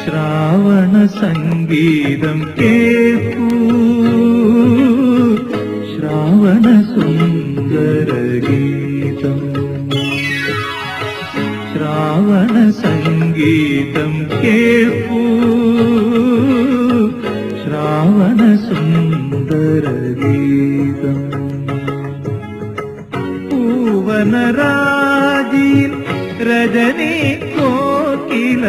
ശ്രാവണ സംഗീതം गीतं के श्रावणसुन्दरगीतम् पूवनराजी रजनी कोकिल।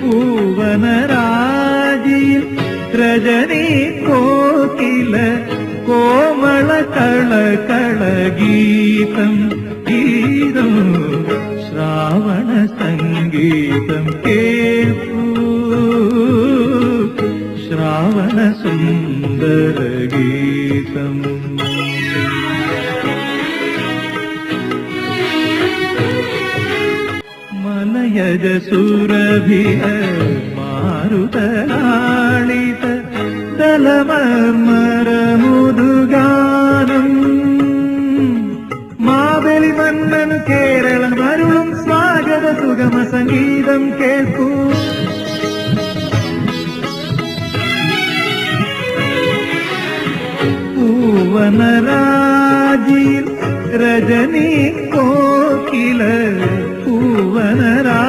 पूवनराजी रजनी कोकिल। कोमलकळकळगीतम् तळ ശ്രാവണ സംഗീതം കേൾക്കൂ ശ്രാവണ സുന്ദര ഗീതം മലയജ സുരഭിയ മാരുതലാളിത തലമർമരമുതുഗാനം മാവേലി മന്നൻ കേരളം അരുളും സുഗമ സംഗീതം കേൾക്കൂ. പൂവനരാജിയിൽ രജനി കോകില പൂവനരാജിയിൽ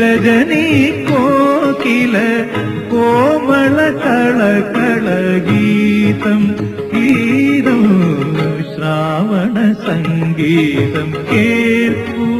രജനി കോകില കോമള കള കള ഗീതം ഗീതം ശ്രാവണ സംഗീതം കേൾക്കൂ.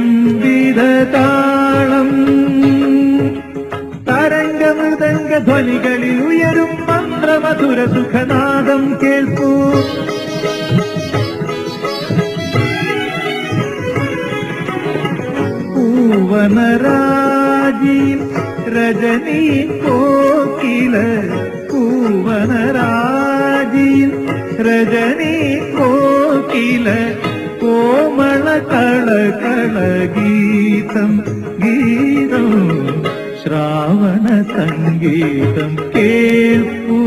ഉയരും മന്ത്രമധുര സുഖനാദം കേൾക്കൂ. പൂവനരാജി രജനി കോകില പൂവനരാജി രജനി കോകില കോമള കള കള ഗീതം ഗീതം. ശ്രാവണ സംഗീതം കേൾക്കൂ